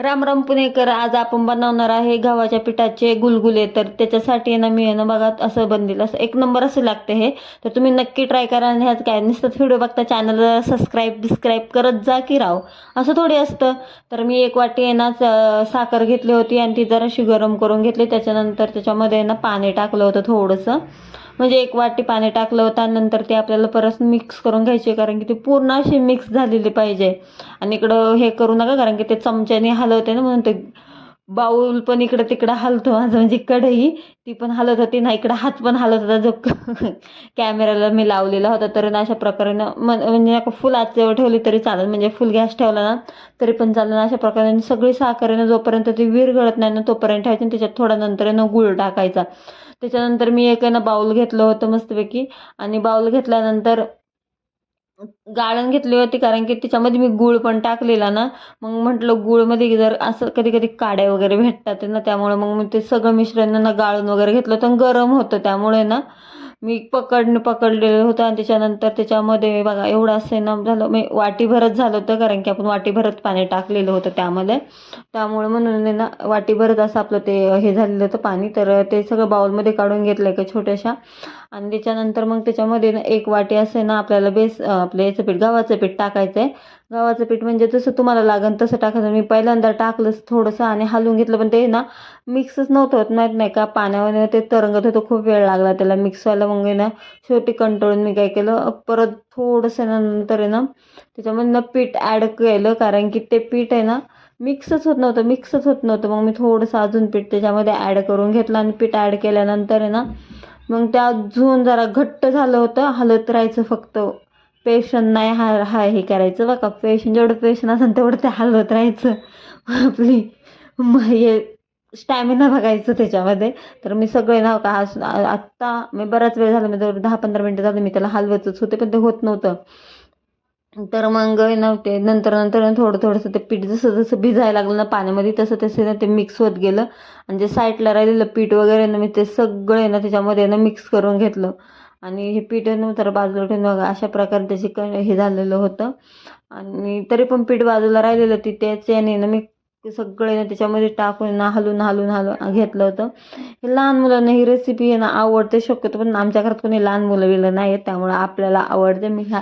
राम राम पुणेकर आज आपण बनवणार आहे गव्हाच्या पिठाचे गुलगुले. तर त्याच्यासाठी ना मी ना बघा असं बनलेलं असं एक नंबर असं लागते हे. तर तुम्ही नक्की ट्राय करा आणि ह्याच काय नसतं व्हिडिओ बघता चॅनलला सबस्क्राईब बिस्क्राईब करत जा की राव असं थोडी असतं. तर मी एक वाटी आहे ना साखर घेतली होती आणि ती जराशी गरम करून घेतली. त्याच्यानंतर त्याच्यामध्ये ना पाणी टाकलं होतं थोडंसं. म्हणजे एक वाटी पाणी टाकलं होतं नंतर ते आपल्याला परत मिक्स करून घ्यायचे कारण की ते पूर्ण अशी मिक्स झालेली पाहिजे. आणि इकडं हे करू नका कारण की ते चमच्याने हलवते ना म्हणून ते बाऊल पण इकडं तिकडं हलतो. माझं म्हणजे कढई ती पण हलत होती. ना इकडं हात पण हलत होता जो कॅमेऱ्याला मी लावलेला होता. तर ना अशा प्रकारे म्हणजे ना म्हणजे फुल आचेवर ठेवली तरी चालेल. म्हणजे फुल गॅस ठेवला ना तरी पण चालेल. ना अशा प्रकारे सगळी साखरेनं जोपर्यंत ती विरघळत नाही ना तोपर्यंत ठेवायची आणि त्याच्यात थोडा नंतर ना गुळ टाकायचा. त्याच्यानंतर मी एक आहे ना बाऊल घेतलं होतं मस्तपैकी. आणि बाऊल घेतल्यानंतर गाळण घेतली होती कारण की त्याच्यामध्ये मी गूळ पण टाकलेला ना. मग म्हटलं गूळमध्ये जर असं कधी कधी काड्या वगैरे भेटतात ना त्यामुळे मग मी ते सगळं मिश्रण ना गाळून वगैरे घेतलं होतं आणि गरम होतं त्यामुळे ना. मी पकड पकडलेलं होतं आणि त्याच्यानंतर त्याच्यामध्ये बघा एवढं असं ना झालं. मी वाटीभरच झालं होतं कारण की आपण वाटीभरत पाणी टाकलेलं होतं त्यामध्ये. त्यामुळे म्हणून ना ना वाटीभरच असं आपलं ते हे झालेलं होतं पाणी. तर ते सगळं बाउलमध्ये काढून घेतलं एका छोट्याशा. आणि त्याच्यानंतर मग त्याच्यामध्ये ना एक वाटी असं ना आपल्याला बेस आपलं याचं पीठ गव्हाचं पीठ टाकायचं आहे गव्हाचं पीठ म्हणजे जसं तुम्हाला लागेल तसं टाकायचं. मी पहिल्यांदा टाकलं थोडंसं आणि हलवून घेतलं पण ते ना मिक्सच नव्हतं होत. नाहीत नाही का पाण्यामध्ये ते तरंगत होतं. खूप वेळ लागला त्याला मिक्स व्हायला. मग ना शेवटी कंटाळून मी काय केलं परत थोडंसं ना नंतर आहे ना त्याच्यामध्ये ना पीठ ॲड केलं. कारण की ते पीठ आहे ना मिक्सच होत नव्हतं मिक्सच होत नव्हतं. मग मी थोडंसं अजून पीठ त्याच्यामध्ये ॲड करून घेतलं आणि पीठ ॲड केल्यानंतर आहे ना मग त्या अजून जरा घट्ट झालं होतं. हलत राहायचं फक्त. पेशन नाही हा हा हे करायचं बघा. पेशन जेवढं पेशन असेल तेवढं ते हलवत राहायचं. आपली मग हे स्टॅमिना बघायचं त्याच्यामध्ये. तर मी सगळे ना का आत्ता मी बराच वेळ झाला मी जवळ दहा पंधरा मिनटं झालं मी त्याला हलवतच होते पण ते होत नव्हतं. तर मग नव्हते नंतर नंतर थोडं थोडंसं ते पीठ जसं जसं भिजायला लागलं ना पाण्यामध्ये तसं तसं ना ते मिक्स होत गेलं. आणि जे साईडला राहिलेलं पीठ वगैरे ना मी ते सगळे ना त्याच्यामध्ये ना मिक्स करून घेतलं. आणि हे पीठ तर बाजूला ठेवून बघा अशा प्रकारे त्याची क हे झालेलं होतं. आणि तरी पण पीठ बाजूला राहिलेलं ती त्याच्याने ना मी सगळे ना त्याच्यामध्ये टाकून ना हलून हलून हलून घेतलं होतं. हे लहान मुलांना ही रेसिपी आहे ना आवडते शक्यतो पण आमच्या घरात कोणी लहान मुलं बिलं नाही आहेत त्यामुळं आपल्याला आवडते. मी ह्या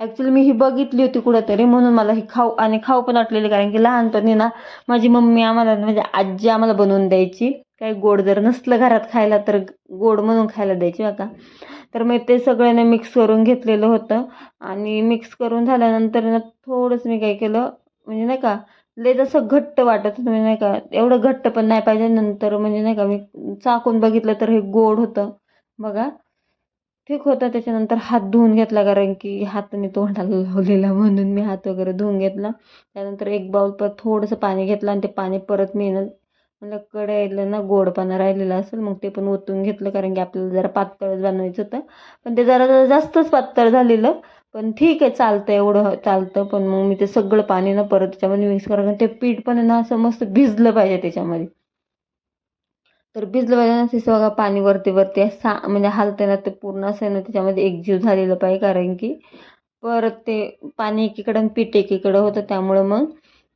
ॲक्च्युली मी ही बघितली होती कुठंतरी म्हणून मला ही खाऊ आणि खाऊ पण वाटलेली कारण की लहानपणी ना माझी मम्मी आम्हाला म्हणजे आजी आम्हाला बनवून द्यायची. काही गोड जर नसलं घरात खायला तर गोड म्हणून खायला द्यायची बघा. तर मी ते सगळ्यांना मिक्स करून घेतलेलं होतं. आणि मिक्स करून झाल्यानंतर ना थोडंसं मी काय केलं म्हणजे नाही का लय जसं घट्ट वाटत होतं म्हणजे नाही का एवढं घट्ट पण नाही पाहिजे. नंतर म्हणजे नाही का मी चाकून बघितलं तर हे गोड होतं. बघा ठीक होतं. त्याच्यानंतर हात धुवून घेतला कारण की हाताने तोंडाला लावलेला म्हणून मी हात वगैरे धुवून घेतला. त्यानंतर एक बाउल परत थोडंसं पाणी घेतलं आणि ते पाणी परत मी मला कड कढईला ना गोडपणा राहिलेला असेल मग ते पण ओतून घेतलं कारण की आपल्याला जरा पातळच बनवायचं होतं. पण ते जरा जरा जास्तच पातळ झालेलं. पण ठीक आहे चालतं एवढं चालतं. पण मग मी ते सगळं पाणी ना परत त्याच्यामध्ये मिक्स करा कारण ते पीठ पण आहे ना असं मस्त भिजलं पाहिजे त्याच्यामध्ये. तर भिजलं पाहिजे ना तिचं बघा पाणी वरती वरती सा म्हणजे हलते ना ते पूर्ण असं आहे ना त्याच्यामध्ये एकजीव झालेलं पाहिजे कारण की परत ते पाणी एकीकडं आणि पीठ एकीकडं होतं त्यामुळं मग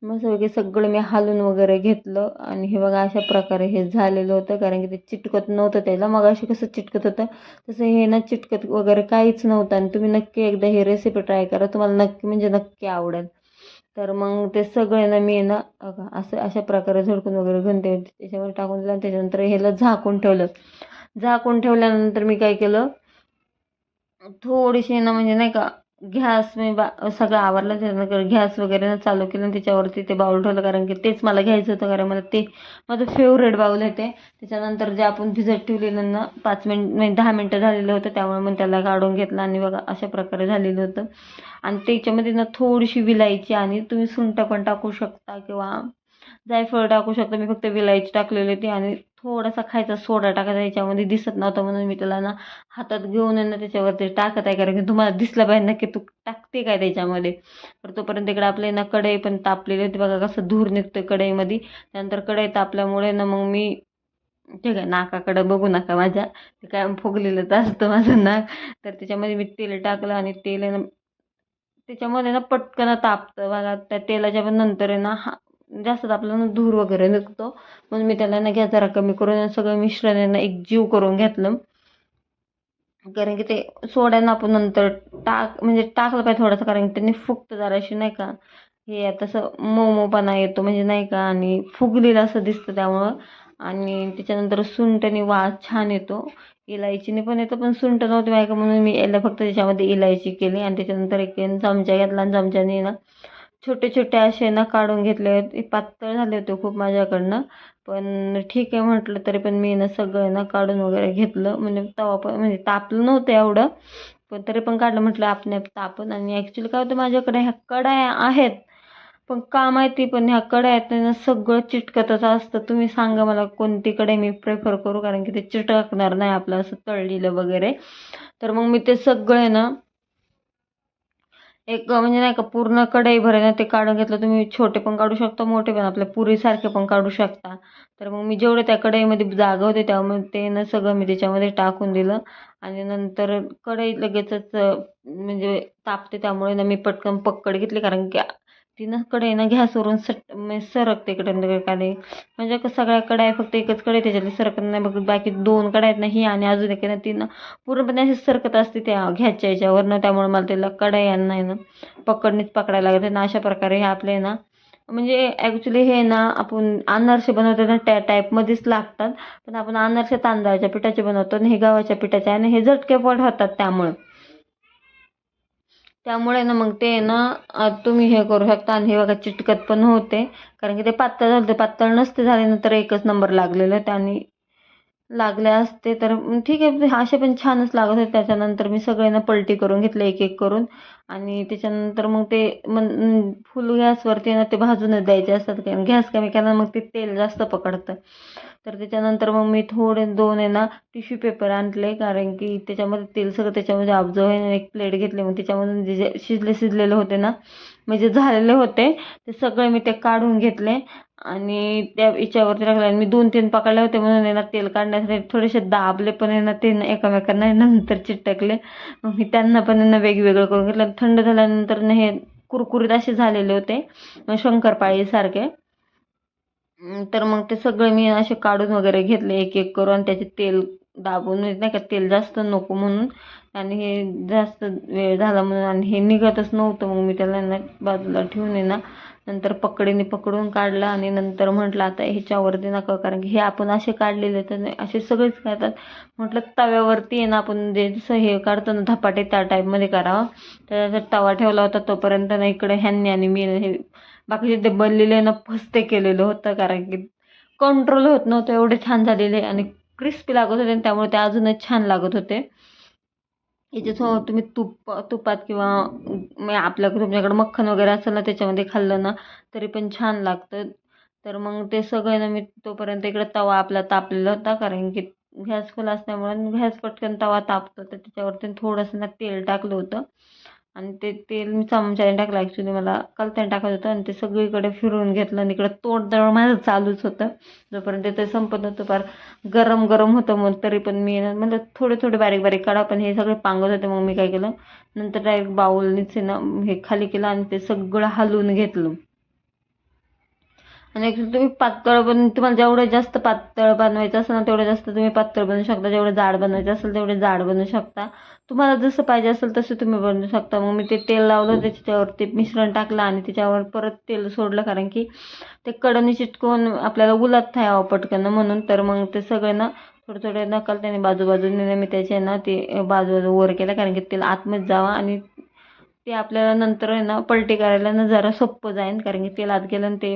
मस्त वगैरे सगळं मी हालून वगैरे घेतलं. आणि हे बघा अशा प्रकारे हे झालेलं होतं. कारण की ते चिटकत नव्हतं त्याला. मग अशी कसं चिटकत होतं? तसं हे ना चिटकत वगैरे काहीच नव्हतं. आणि तुम्ही नक्की एकदा ही रेसिपी ट्राय करा. तुम्हाला नक्की म्हणजे नक्की आवडेल. तर मग ते सगळे ना मी ना असं अशा प्रकारे झडकून वगैरे घंटे त्याच्यावर टाकून दिलं आणि त्याच्यानंतर ह्याला झाकून ठेवलं. झाकून ठेवल्यानंतर मी काय केलं? थोडीशी ना म्हणजे नाही का गॅस मी बा सगळं आवरलं त्याच्यानंतर गॅस वगैरे चालू केलं आणि त्याच्यावरती ते बाऊल ठेवलं कारण की तेच मला घ्यायचं होतं कारण मला ते माझं फेवरेट बाऊल आहे ते. त्याच्यानंतर जे आपण भिजत ठेवलेलं ना पाच मिनिट म्हणजे दहा मिनटं झालेलं होतं त्यामुळे मग त्याला काढून घेतलं आणि बघा अशा प्रकारे झालेलं होतं. आणि त्याच्यामध्ये ना थोडीशी विलायची आणि तुम्ही सुंठ पण टाकू शकता किंवा जायफळ टाकू शकतो. मी फक्त विलायची टाकलेली होती आणि थोडासा खायचा सोडा टाकायचा. याच्यामध्ये दिसत नव्हता म्हणून मी त्याला ना हातात घेऊन आहे ना त्याच्यावरती टाकत आहे. कारण की तुम्हाला दिसलं पाहिजे नक्की तू टाकते काय त्याच्यामध्ये. तर तोपर्यंत इकडे आपले ना कढई पण तापलेली होती. बघा कसं धूर निघतं कढईमध्ये. त्यानंतर कढई तापल्यामुळे ना मग मी ठीक आहे नाकाकडं बघू नका माझ्या. ते काय फुगलेलंच असतं माझं नाक. तर त्याच्यामध्ये मी तेल टाकलं आणि तेल आहे ना त्याच्यामध्ये ना पटकन तापतं. बघा त्या तेलाच्या पण नंतर आहे ना हा जास्त आपल्याला धूर वगैरे निघतो. म्हणून मी त्याला ना घ्या जरा कमी करून सगळं मिश्रण यांना एक जीव करून घेतलं. कारण की ते सोड्यानं आपण नंतर टाक म्हणजे टाकलं पाहिजे थोडंसं कारण की त्यांनी फुगतं जराशी नाही का? हे तसं मोमोपणा येतो म्हणजे नाही का? आणि फुगलेलं असं दिसतं त्यामुळं. आणि त्याच्यानंतर सुंठनी वास छान येतो. इलायचीने पण येतं पण सुंट नव्हती बायका म्हणून मी याला फक्त त्याच्यामध्ये इलायची केली. आणि त्याच्यानंतर एक चमचा घेतला आणि चमच्याने ना छोटे छोटे असे ना काढून घेतले. होते पातळ झाले होते खूप माझ्याकडनं. पण ठीक आहे म्हटलं तरी पण मी ना सगळं ना काढून वगैरे घेतलं. म्हणजे तवा पण म्हणजे तापलं नव्हतं एवढं. पण तरी पण काढलं म्हटलं आपण तापन. आणि ॲक्च्युली काय होतं माझ्याकडे ह्या कडाया आहेत. पण का माहिती पण ह्या कड्या आहेत ना सगळं चिटकतच असतं. तुम्ही सांगा मला कोणती कढई मी प्रेफर करू? कारण की ते चिटकणार नाही आपलं असं तळलेलं वगैरे. तर मग मी ते सगळे ना एक म्हणजे नाही का पूर्ण कढईभर भरायला ना ते काढून घेतलं तुम्ही छोटे पण काढू शकता मोठे पण आपल्या पुरीसारखे पण काढू शकता. तर मग मी जेवढे त्या कढईमध्ये जागा होते त्यामुळे ते ना सगळं मी त्याच्यामध्ये टाकून दिलं. आणि नंतर कढई लगेचच म्हणजे तापते त्यामुळे ना मी पटकन पक्कड घेतली कारण की तिनं ना कढई ना सट म्हणजे सरकते इकडे तिकडे म्हणजे कसं सगळ्या कढाई फक्त एकच कढई त्याच्यातली सरकत नाही. बघ बाकी दोन कढया आहेत ना ही आणि अजून एक ना तिनं पूर्णपणे अशी सरकत असते त्या घ्यायच्या याच्यावरनं. त्यामुळे मला त्याला कढयांना नाही ना पकडणीच पकडायला लागते ना अशा प्रकारे हे आपले ना म्हणजे ॲक्च्युली हे ना आपण अनारसे बनवतो ना त्या टाईपमध्येच लागतात. पण आपण अनारसे तांदळाच्या पिठाचे बनवतो आणि हे गव्हाच्या पिठाचे. आणि हे झटकेपट होतात त्यामुळे. त्यामुळे ना मग ते ना तुम्ही हे करू शकता. आणि हे बघा चिटकत पण होते. कारण की ते पातळ झालं ते पातळ नसते झाले नंतर एकच नंबर लागलेलं त्याने लागले असते तर ठीक आहे. असे पण छानच लागत होते. त्याच्यानंतर मी सगळ्यांना पलटी करून घेतले एक एक करून. आणि त्याच्यानंतर मग ते मन फुल गॅसवरती ना ते भाजूनच द्यायचे असतात कारण गॅस कमी केला मग ते तेल जास्त पकडतं. तर त्याच्यानंतर मग मी थोडे दोन आहे ना टिश्यू पेपर आणले कारण की त्याच्यामध्ये तेल सगळं त्याच्यामध्ये ऑब्झर्व आहे एक प्लेट घेतली. मग त्याच्यामधून जे जे शिजले शिजलेले होते ना म्हणजे झालेले होते ते सगळे मी ते काढून घेतले आणि त्या याच्यावरती टाकले. आणि मी दोन तीन पकडले होते म्हणून आहे ना तेल काढण्यासाठी थोडेसे दाबले पण आहे ना ते एकामेकांना नंतर चिटकले. मग मी त्यांना पण आहे वेगवेगळं करून घेतलं. थंड झाल्यानंतर हे कुरकुरीत असे झालेले होते शंकरपाळीसारखे तर मग ते सगळे मी असे काढून वगैरे घेतले एक एक करून त्याचे तेल दाबून म्हणजे नाही का तेल जास्त नको म्हणून. आणि हे जास्त वेळ झाला म्हणून आणि हे निघतच नव्हतं मग मी त्याला ना बाजूला ठेवून आहे ना नंतर पकडीने पकडून काढलं आणि नंतर म्हटलं आता ह्याच्यावरती नका कारण की हे आपण असे काढलेले तर असे सगळेच करतात. म्हटलं तव्यावरती आहे ना आपण जे जसं हे काढतो ना धपाटे त्या टाईपमध्ये करावं. त्याचा तवा ठेवला होता तोपर्यंत ना इकडे ह्यांनी आणि मी हे बाकीचे ते बनलेले ना फस्ते केलेलं होतं कारण की कंट्रोल होत नव्हतं एवढे छान झालेले आणि क्रिस्पी लागत होते आणि त्यामुळे ते अजूनच छान लागत होते. याच्यासोबत तुम्ही तुप तुपात किंवा आपल्या तुमच्याकडं मक्खन वगैरे असेल ना त्याच्यामध्ये खाल्लं ना तरी पण छान लागतं. तर मग ते सगळं ना मी तोपर्यंत इकडं तवा आपला तापलेला होता कारण की गॅस फुल असल्यामुळे गॅस पटकन तवा तापतो तर त्याच्यावरती थोडंसं ना तेल टाकलं होतं. आणि ते तेल मी चमच्याने टाकलं. ॲक्च्युली मला कलत्याने टाकत होतं आणि ते सगळीकडे फिरवून घेतलं आणि इकडं तोंड जवळ माझं चालूच होतं. जोपर्यंत ते संपत नव्हतं फार गरम गरम होतं मग तरी पण मी म्हणजे थोडे थोडे बारीक बारीक काढा पण हे सगळे पांगत होते. मग मी काय केलं नंतर डायरेक्ट बाऊलनीच ना हे खाली केलं आणि ते सगळं हलवून घेतलं. आणि ॲक्च्युली तुम्ही पातळ बन तुम्हाला जेवढं जास्त पातळ बनवायचं असेल ना तेवढं जास्त तुम्ही पातळ बनवू शकता. जेवढं जाड बनवायचं असेल तेवढे जाड बनवू शकता. तुम्हाला जसं पाहिजे असेल तसं तुम्ही बनवू शकता. मग मी ते तेल लावलं त्याच्यावरती मिश्रण टाकलं आणि त्याच्यावर परत तेल सोडलं. कारण की ते कडणी चिटकून आपल्याला उलत थायावं पटकन म्हणून. तर मग ते सगळे ना थोडं थोडं नकल त्याने बाजूबाजूने मी त्याचे ना ते बाजूबाजू वर केलं. कारण की तेल आतमध्ये जावं आणि ते आपल्याला नंतर आहे ना पलटी करायला ना जरा सोपं जाईल कारण की तेल आत गेलं ते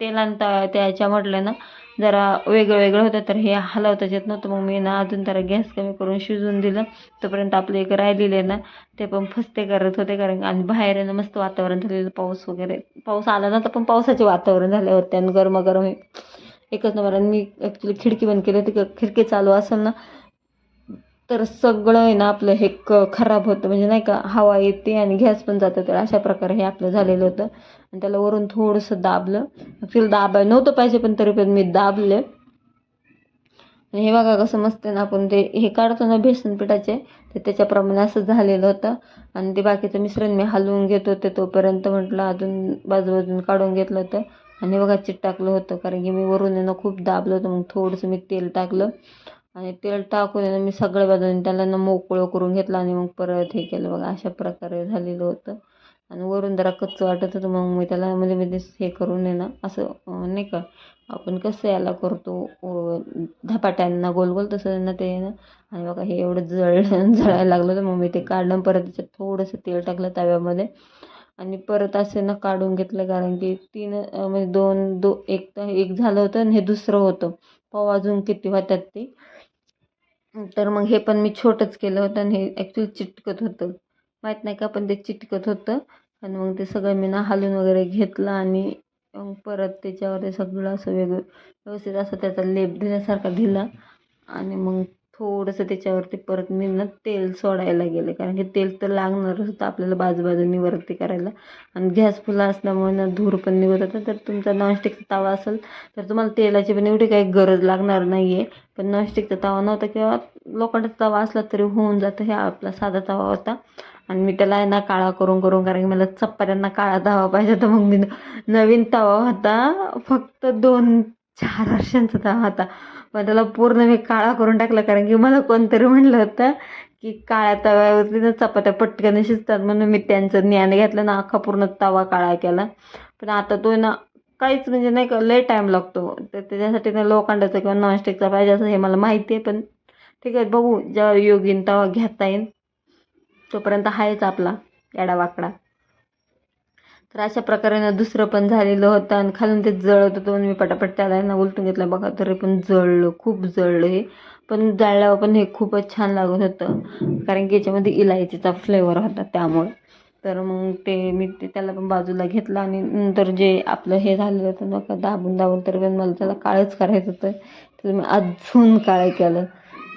तेलान त्याच्या म्हटलं ना जरा वेगळं वेगळं होतं. तर हे हलवताच येत नव्हतं. मग मी ना अजून जरा गॅस कमी करून शिजवून दिलं. तोपर्यंत आपले एक राहिलेले ना ते पण फसते करत होते. कारण आणि बाहेर आहे ना मस्त वातावरण झालेलं पाऊस वगैरे पाऊस आला नव्हता पण पावसाचे वातावरण झाले होते. आणि गरमागरम एकच नंबर. आणि मी ॲक्च्युली खिडकी बंद केली होती. खिडकी चालू असेल ना तर सगळं आहे ना आपलं हे क खराब होतं. म्हणजे नाही का हवा येते आणि गॅस पण जातं तर अशा प्रकारे हे आपलं झालेलं होतं. आणि त्याला वरून थोडंसं दाबलं. ॲक्च्युली दाबाय नव्हतं पाहिजे पण तरी पण मी दाबले. आणि हे बघा कसं मस्त ना आपण ते हे काढतो ना बेसन पिठाचे तर त्याच्याप्रमाणे असं झालेलं होतं. आणि ते बाकीचं मिश्रण मी हलवून घेत होते तोपर्यंत म्हटलं अजून बाजूबाजून काढून घेतलं होतं. आणि बघा चिट टाकलं होतं कारण की मी वरून आहे ना खूप दाबलं होतं मग थोडंसं मी तेल टाकलं. आणि तेल टाकून मी सगळ्या बाजूने त्याला ना मोकळं करून घेतलं आणि मग परत हे केलं बघा अशा प्रकारे झालेलं होतं. आणि वरून जरा कच्चं वाटत होतं मग मी त्याला म्हणजे मध्ये मध्ये हे करून आहे ना असं नाही का आपण कसं याला करतो धपाट्यांना गोल गोल तसं ना ते ना. आणि बघा हे एवढं जळ जळायला लागलं होतं मग मी ते काढलं परत त्याच्यात थोडंसं तेल टाकलं तव्यामध्ये. आणि परत असे ना काढून घेतलं कारण की तीन म्हणजे दोन दो एक तर एक झालं होतं आणि हे दुसरं होतं. पाव अजून किती होतात ते? तर मग हे पण मी छोटंच केलं होतं आणि हे ॲक्च्युली चिटकत होतं. माहीत नाही का पण ते चिटकत होतं. आणि मग ते सगळं मी ना हालून वगैरे घेतलं आणि मग परत त्याच्यावर ते सगळं असं वेगळं व्यवस्थित असं त्याचा लेप दिल्यासारखा दिला. आणि मग थोडंसं त्याच्यावरती परत मी ना तेल सोडायला गेले. कारण की तेल तर लागणारच होतं आपल्याला बाजूबाजूनी वरती करायला. आणि गॅस फुला असल्यामुळे ना धूर पण निघत होता. तर तुमचा नॉनस्टिकचा तवा असेल तर तुम्हाला तेलाची पण एवढी काही गरज लागणार नाही आहे पण नॉनस्टिकचा तवा नव्हता किंवा लोखंडाचा तवा असला तरी होऊन जातं हे आपला साधा तवा होता. आणि मी त्याला आहे ना काळा करून करून कारण की मला चपात्यांना काळा तवा पाहिजे होता. मग मी नवीन तवा होता. फक्त दोन चार वर्षांचा तवा होता. पण त्याला पूर्ण मी काळा करून टाकला कारण की मला कोणतरी म्हणलं होतं की काळ्या तव्यावरती ना चपात्या पटकन शिजतात. म्हणून मी त्यांचं ज्ञान घेतलं ना अख्खा पूर्ण तवा काळा केला. पण आता तो ना काहीच म्हणजे नाही का लय टाईम लागतो. तर त्याच्यासाठी ना लोखंडाचा किंवा नॉनस्टिकचा पाहिजे असं हे मला माहिती आहे पण ठीक आहे बघू जेव्हा योगीन तवा घेता येईल. तोपर्यंत आहेच आपला याडा वाकडा. तर अशा प्रकारे ना दुसरं पण झालेलं होतं आणि खालून ते जळत होतं मी पटापट त्याला ना उलटून घेतलं. बघा तरी पण जळलं खूप जळलं हे. पण जळल्यावर पण हे खूपच छान लागत होतं. कारण की याच्यामध्ये इलायचीचा फ्लेवर होता त्यामुळे. तर मग ते मी ते त्याला पण बाजूला घेतलं आणि नंतर जे आपलं हे झालेलं होतं ना का दाबून दाबून तर पण मला त्याला काळच करायचं होतं. तर मी अजून काळं केलं.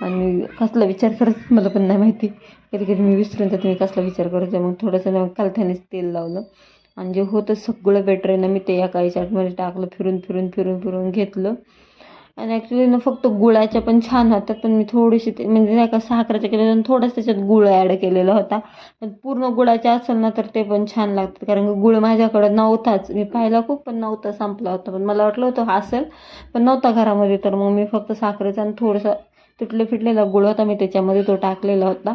आणि कसला विचार करत मला पण नाही माहिती. कधी कधी मी विसरून जाते मी कसला विचार करते मग थोडंसं ना कलथ्यानेच तेल लावलं. आणि जे होतं सगळं बेटर आहे ना मी ते एका याच्यामध्ये टाकलं फिरून फिरून फिरून फिरून घेतलं. आणि ॲक्च्युली ना फक्त गुळाच्या पण छान होतात पण मी थोडीशी ते म्हणजे नाही का साखरेच्या केलेलं आणि थोडंसं त्याच्यात गुळ ॲड केलेला होता. पण पूर्ण गुळाच्या असेल ना तर ते पण छान लागतात. कारण की गुळ माझ्याकडं नव्हताच. मी पाहिला खूप पण नव्हता संपला होता. पण मला वाटलं होतं असेल पण नव्हता घरामध्ये. तर मग मी फक्त साखरेचा आणि थोडंसं तुटले फिटलेला गुळ होता मी त्याच्यामध्ये तो टाकलेला होता.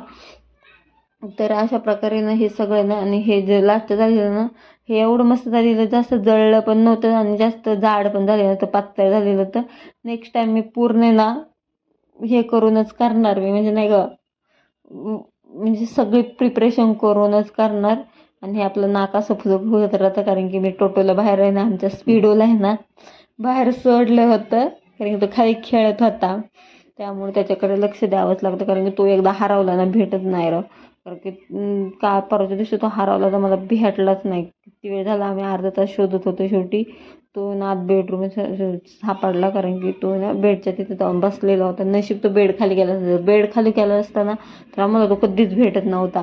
तर अशा प्रकारे ना हे सगळं ना आणि हे जे लास्ट झालेलं ना हे एवढं मस्त झालेलं जास्त जळलं पण नव्हतं आणि जास्त जाड पण झालेलं होतं पातळ झालेलं होतं. नेक्स्ट टाईम मी पूर्ण ना हे करूनच करणार मी म्हणजे नाही का म्हणजे सगळी प्रिपरेशन करूनच करणार. आणि हे आपलं नाक असं फुजक होत राहतं कारण की मी टोटोला बाहेर आहे ना आमच्या स्पीडोला आहे ना बाहेर सोडलं होतं कारण की तो खाली खेळत होता. त्यामुळे त्याच्याकडे लक्ष द्यावंच लागतं कारण की तो एकदा हरवला ना भेटत नाही राह कारण की का परवाच्या दिवशी तो हरवला तर मला भेटलाच नाही. किती वेळ झाला आम्ही अर्धा तास शोधत होतो शेवटी. तो ना आत बेडरूम सापडला कारण की तो ना बेडच्या तिथे जाऊन बसलेला होता. नशीब तो बेड खाली गेला बेड खाली केला असताना तर आम्हाला तो कधीच भेटत नव्हता.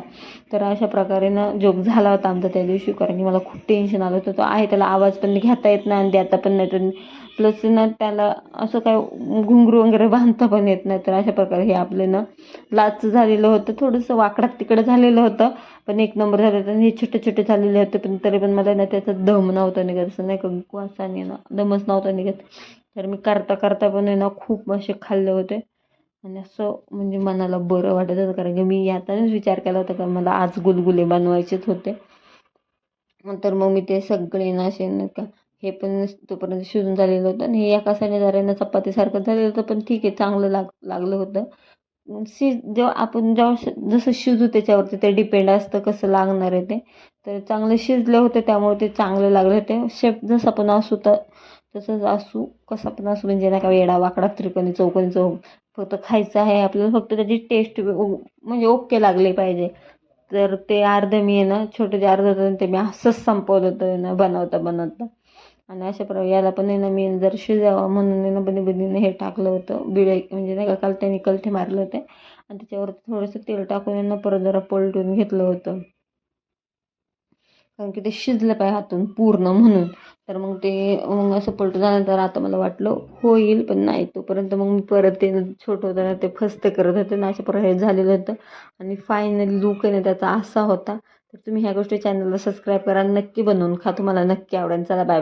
तर अशा प्रकारे ना जोक झाला होता आमचा त्या दिवशी. कारण की मला खूप टेन्शन आलं होतं. तो आहे त्याला आवाज पण घेता येत नाही आणि देता पण नाही. तर प्लस ना त्याला असं काय घुंगरू वगैरे बांधता पण येत नाही. तर अशा प्रकारे हे आपले ना लाच झालेलं होतं. थोडंसं वाकडात तिकडं झालेलं होतं. पण एक नंबर झालं होतं आणि हे छोटे छोटे झालेले होते. पण तरी पण मला ना त्याचा दम नव्हता निघत. असं नाही का वासाने ना दमच नव्हता निघत. तर मी करता करता पण आहे ना खूप असे खाल्ले होते. आणि असं म्हणजे मनाला बरं वाटत होतं. कारण की मी यातच विचार केला होता का मला आज गुलगुले बनवायचेच होते. नंतर मग मी ते सगळे ना असे का हे पण तोपर्यंत शिजून झालेलं होतं आणि हे एका साईडने जरा चपातीसारखं झालेलं होतं पण ठीक आहे चांगलं लाग लागलं होतं. शिज जेव्हा आपण जेव्हा श- जसं शिजू त्याच्यावरती ते डिपेंड असतं कसं लागणार आहे ते. तर चांगलं शिजले होते त्यामुळे ते चांगलं लागले होते. शेप जसं पण असू तर तसंच असू कसं पण असू म्हणजे नाही का वेडा वाकडा त्रिकोणी चौकोनी चौक फक्त खायचं आहे आपल्याला फक्त त्याची टेस्ट म्हणजे ओके लागली पाहिजे. तर ते अर्ध मी आहे ना छोटे जे अर्ध होतं ते मी असंच संपवलं होतं ना बनवता बनवता. आणि अशा प्रकारे याला पण आहे ना मी जर शिजावा म्हणून आहे ना बनी बनीनं हे टाकलं होतं बिळे म्हणजे नाही का कलट्याने कलठे मारले होते. आणि त्याच्यावरती थोडंसं तेल टाकून आहे ना परत जरा पलटून घेतलं होतं. कारण की ते शिजलं पाहिजे हातून पूर्ण म्हणून. तर मग ते मग असं पलटून झाल्यानंतर आता मला वाटलं होईल पण नाही तोपर्यंत मग मी परत ते छोटं होतं ना ते फस्त करत होते ना अशा प्रकारे झालेलं होतं. आणि फायनली लुक आहे ना त्याचा असा होता. तर तुम्ही ह्या गोष्टी चॅनलला सबस्क्राईब करा नक्की बनवून खा. तुम्हाला नक्की आवडेल. चला बाय